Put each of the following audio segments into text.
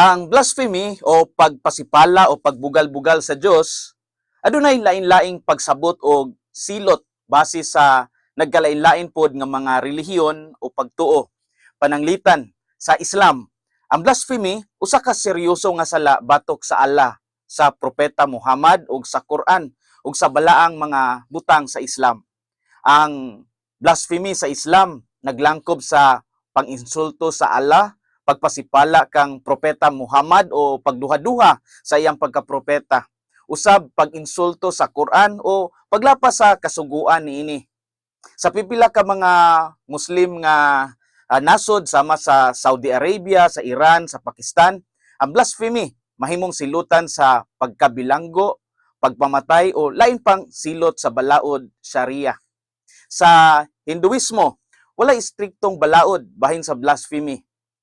Ang blasphemy o pagpasipala o pagbugal-bugal sa Dios adunay lain-laing pagsabot o silot base sa nagkalain-lain pod nga mga relihiyon o pagtuo. Pananglitan sa Islam, ang blasphemy usa ka seryoso nga sala batok sa Allah, sa propeta Muhammad ug sa Quran ug sa balaang mga butang sa Islam. Ang blasphemy sa Islam naglangkob sa panginsulto sa Allah, pagpasipala kang propeta Muhammad o pagduha-duha sa iyang pagkapropeta. Usab pag-insulto sa Quran o paglapas sa kasuguan niini. Sa pipila ka mga Muslim nga ah, nasod sama sa Saudi Arabia, sa Iran, sa Pakistan, ang blasphemy mahimong silutan sa pagkabilanggo, pagpamatay o lain pang silot sa balaod Sharia. Sa Hinduismo, wala istriktong balaod bahin sa blasphemy.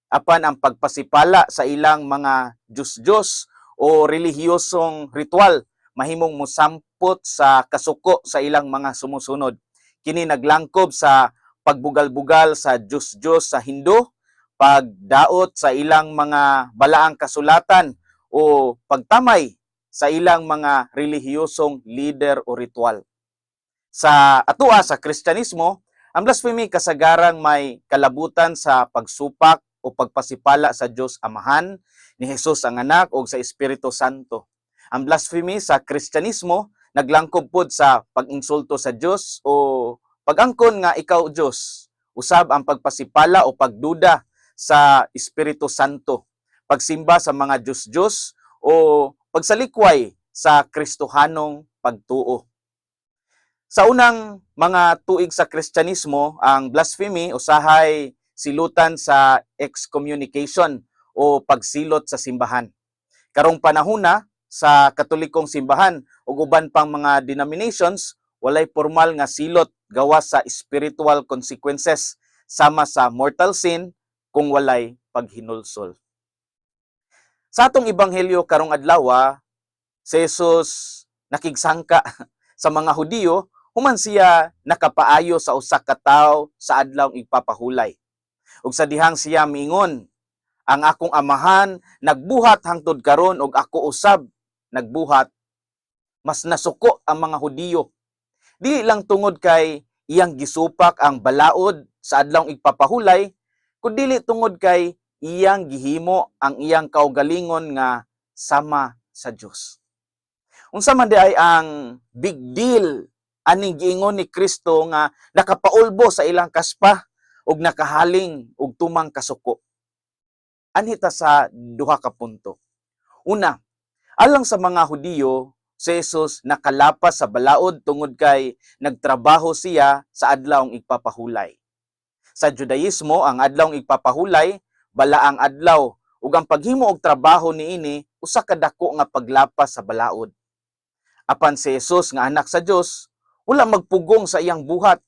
Apan ang pagpasipala sa ilang mga Diyos-Diyos o relihiyosong ritual mahimong musampot sa kasuko sa ilang mga sumusunod. Kini naglangkob sa pagbugal-bugal sa Diyos-Diyos sa Hindu, pagdaot sa ilang mga balaang kasulatan o pagtamay sa ilang mga relihiyosong leader o ritual. Sa atua sa Kristyanismo, ang blasphemy kasagarang may kalabutan sa pagsupak o pagpasipala sa Diyos Amahan, ni Jesus ang anak o sa Espiritu Santo. Ang blasphemy sa Kristyanismo naglangkob pod sa pag-insulto sa Diyos o pag-angkon nga ikaw Diyos. Usab ang pagpasipala o pagduda sa Espiritu Santo, pagsimba sa mga Diyos-Diyos o pagsalikway sa Kristohanong pagtuo. Sa unang mga tuig sa Kristyanismo, ang blasphemy usahay silutan sa excommunication o pagsilot sa simbahan. Karong panahona sa Katolikong simbahan ug uban pang mga denominations walay formal nga silot gawas sa spiritual consequences sama sa mortal sin kung walay paghinulsol. Sa atong ebanghelyo karong adlaw, si Jesus nakigsangka sa mga Hudiyo human siya nakapaayo sa usa ka tawo sa adlaw igpapahulay. Ug sa dihang siya miingon, ang akong amahan nagbuhat hangtod karon ug ako usab nagbuhat mas nasuko ang mga Hudiyo. Dili lang tungod kay iyang gisupak ang balaod sa adlaw igpapahulay, kundi tungod kay iyang gihimo ang iyang kaugalingon nga sama sa Dios. Unsa man di ay ang big deal aning giingon ni Kristo nga nakapaulbo sa ilang kaspa ug nakahaling og tumang kasuko. Anita sa duha ka punto. Una, alang sa mga Hudiyo, si Jesus nakalapas sa balaod tungod kay nagtrabaho siya sa adlawng igpapahulay. Sa Judaismo, ang adlawng igpapahulay bala ang adlaw ug ang paghimo og trabaho niini usa ka dako nga paglapas sa balaod. Apan si Jesus nga anak sa Dios, wala magpugong sa iyang buhat.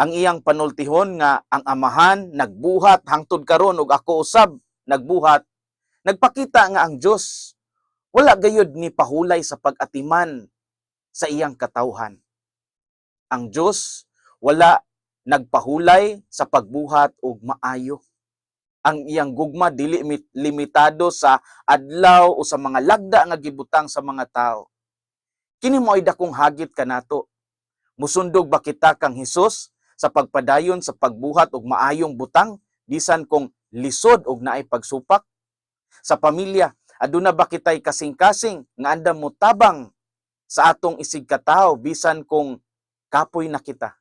Ang iyang panultihon nga ang amahan nagbuhat hangtod karon ug ako usab nagbuhat. Nagpakita nga ang Dios wala gayud ni pahulay sa pag-atiman sa iyang katawhan. Ang Dios wala nagpahulay sa pagbuhat og maayo. Ang iyang gugma dili mit- limitado sa adlaw o sa mga lagda nga gibutang sa mga tao. Kini mo ay dakong hagit kanato. Musundog ba kita kang Hesus sa pagpadayon sa pagbuhat og maayong butang bisan kung lisod og naay pagsupak? Sa pamilya, aduna ba kitay kasing-kasing nga andam mo tabang sa atong isig katawo bisan kung kapoy na kita?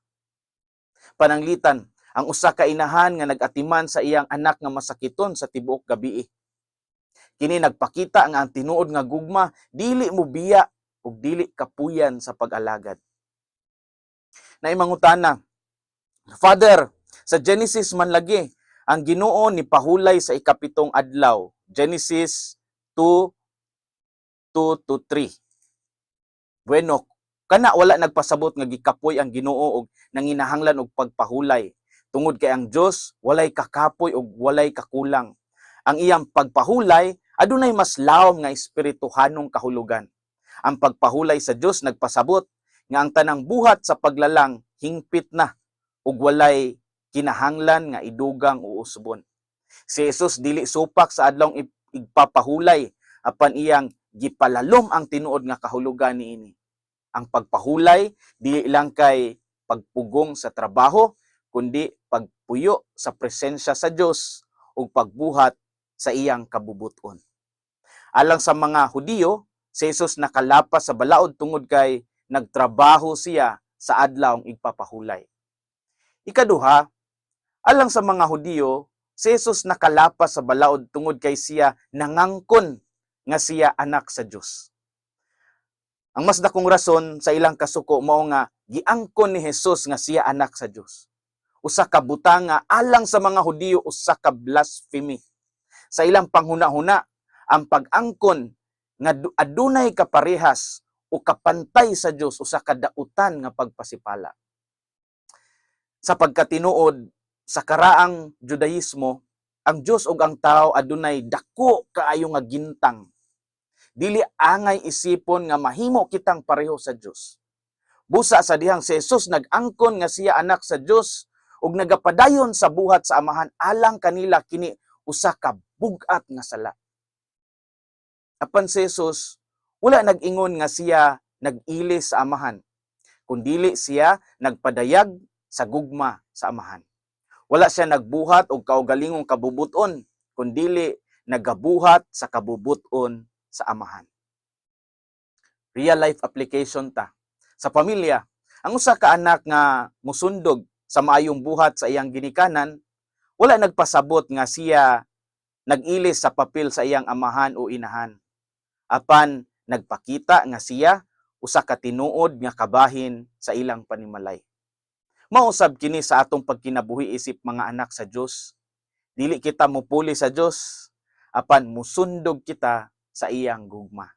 Pananglitan, ang usa ka inahan nga nagatiman sa iyang anak nga masakiton sa tibuok gabii. Kini nagpakita nga ang tinuod nga gugma dili mo biya ug dili kapuyan sa pag-alagad. Na imangutana, Father, sa Genesis man lagi, ang Ginoo ni pahulay sa ikapitong adlaw. Genesis 2 2 to 3. Bueno, kana wala nagpasabot nga gikapoy ang Ginoo og nanginahanglan og pagpahulay. Tungod kay ang Dios walay kakapoy og walay kakulang. Ang iyang pagpahulay adunay mas lawom nga espirituhanong kahulugan. Ang pagpahulay sa Dios nagpasabot nga ang tanang buhat sa paglalang hingpit na ug walay kinahanglan nga idugang o usbon. Si Jesus dili supak sa adlong igpapahulay apan iyang gipalalom ang tinuod nga kahulugan niini. Ang pagpahulay dili lang kay pagpugong sa trabaho kundi pagpuyo sa presensya sa Dios ug pagbuhat sa iyang kabubuton. Alang sa mga Hudiyo, si Jesus nakalapas sa balaod tungod kay nagtrabaho siya sa adlawng igpapahulay. Ikaduha, alang sa mga Hudiyo, si Jesus nakalapas sa balaod tungod kay siya nangangkon nga siya anak sa Dios. Ang mas dakong rason sa ilang kasuko mao nga giangkon ni Jesus nga siya anak sa Dios. Usa ka butang nga alang sa mga Hudiyo usa ka blasphemy. Sa ilang panghuna-huna ang pag-angkon nga du- adunay kaparehas o kapantay sa Dios usa ka dautan nga pagpasipala. Sa pagkatinuod sa karaang Judaismo, ang Dios ug ang tao adunay dako kaayo nga gintang. Dili angay isipon nga mahimo kitang pareho sa Dios. Busa sa dihang si Jesus nag-angkon nga siya anak sa Dios ug nagapadayon sa buhat sa amahan alang kanila kini usa ka bugat nga sala. Apan si Jesus wala nag-ingon nga siya nag-ilis sa amahan, kundili siya nagpadayag sa gugma sa amahan. Wala siya nagbuhat og kaugalingong kabubuton, kundili nagabuhat sa kabubuton sa amahan. Real life application ta. Sa pamilya, ang usa ka anak nga musundog sa maayong buhat sa iyang ginikanan, wala nagpasabot nga siya nag-ilis sa papel sa iyang amahan o inahan. Apan nagpakita nga siya usa ka tinuod nga kabahin sa ilang panimalay. Mausab kini sa atong pagkinabuhi isip mga anak sa Dios. Dili kita mupuli sa Dios, apan musundog kita sa iyang gugma.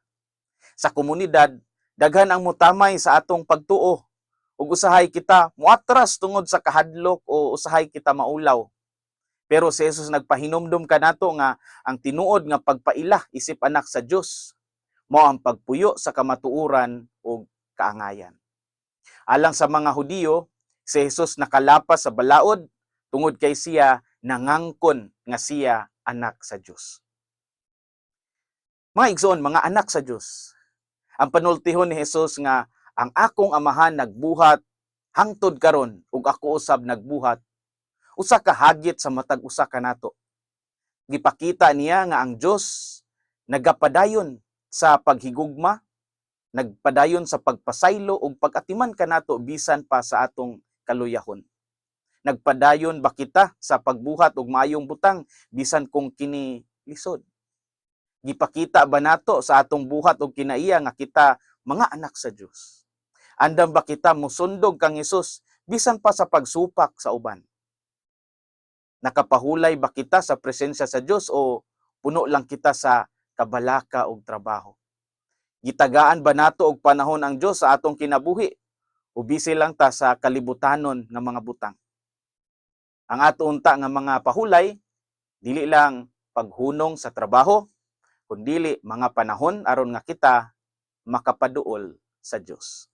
Sa komunidad, daghan ang mutamay sa atong pagtuo ug usahay kita muatras tungod sa kahadlok o usahay kita maulaw. Pero si Jesus nagpahinumdum kanato nga ang tinuod nga pagpaila isip anak sa Dios mao ang pagpuyo sa kamatuoran o kaangayan. Alang sa mga Hudiyo, si Jesus nakalapas sa balaod tungod kay siya nangangkon nga siya anak sa Dios. Mga igsoon, mga anak sa Dios. Ang panultihon ni Jesus nga ang akong amahan nagbuhat hangtod karon ug ako usab nagbuhat usa ka hagit sa matag usa ka nato. Gipakita niya nga ang Dios nagapadayon sa paghigugma, nagpadayon sa pagpasaylo ug pag-atiman kanato bisan pa sa atong kaluyahon. Nagpadayon ba kita sa pagbuhat og maayong butang bisan kung kini lisod? Gipakita ba nato sa atong buhat og kinaiya nga kita mga anak sa Dios? Andam ba kita musundog kang Hesus bisan pa sa pagsupak sa uban? Nakapahulay ba kita sa presensya sa Dios o puno lang kita sa kabalaka og trabaho? Gitagaan ba nato og panahon ang Dios sa atong kinabuhi? Busy lang ta sa kalibutanon nga mga butang? Ang ato unta nga mga pahulay dili lang paghunong sa trabaho, kundili mga panahon aron nga kita makapaduol sa Dios.